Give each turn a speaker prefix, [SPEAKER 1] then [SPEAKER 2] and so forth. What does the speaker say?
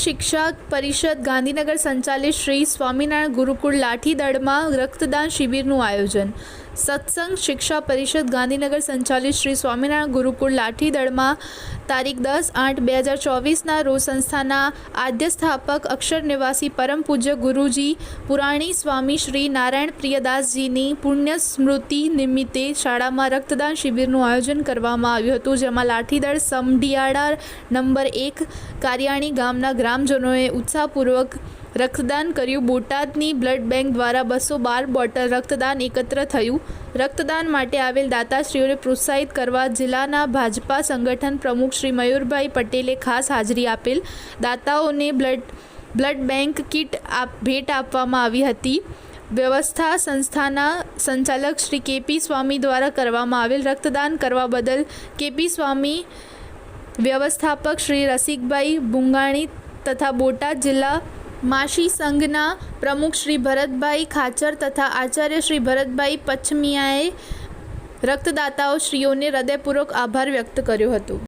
[SPEAKER 1] શિક્ષા પરિષદ ગાંધીનગર સંચાલિત શ્રી સ્વામિનારાયણ ગુરુકુળ લાઠીદળમાં રક્તદાન શિબિરનું આયોજન. સત્સંગ શિક્ષા પરિષદ ગાંધીનગર સંચાલિત શ્રી સ્વામિનારાયણ ગુરુકુળ લાઠીદળમાં તારીખ દસ આઠ બે હજાર ચોવીસના રોજ સંસ્થાના આદ્ય સ્થાપક અક્ષર નિવાસી પરમ પૂજ્ય ગુરુજી, પુરાણી સ્વામી શ્રી નારાયણ પ્રિયદાસજીની પુણ્ય સ્મૃતિ નિમિત્તે શાળામાં રક્તદાન શિબિરનું આયોજન કરવામાં આવ્યું હતું, જેમાં લાઠીદળ સમઢિયાળા નંબર એક, કારિયાણી ગામના ગ્રામજનોએ ઉત્સાહપૂર્વક રક્તદાન કર્યું. બોટાદની બ્લડ બેંક દ્વારા બસો બાર બોટલ રક્તદાન એકત્ર થયું. રક્તદાન માટે આવેલ દાતાશ્રીઓને પ્રોત્સાહિત કરવા જિલ્લાના ભાજપા સંગઠન પ્રમુખ શ્રી મયુરભાઈ પટેલે ખાસ હાજરી આપેલ. દાતાઓને બ્લડ બ્લડ બેંક કીટ આપ, ભેટ આપવામાં આવી હતી. વ્યવસ્થા સંસ્થાના સંચાલક શ્રી કેપી સ્વામી દ્વારા કરવામાં આવેલ રક્તદાન કરવા બદલ કેપી સ્વામી વ્યવસ્થાપક શ્રી રસિકભાઈ બુંગાણી તથા બોટાદ જિલ્લા માશી સંઘના પ્રમુખ શ્રી ભરતભાઈ ખાચર તથા આચાર્ય શ્રી ભરતભાઈ પચ્છમિયાએ રક્તદાતાઓ શ્રીઓને હૃદયપૂર્વક આભાર વ્યક્ત કર્યો હતો.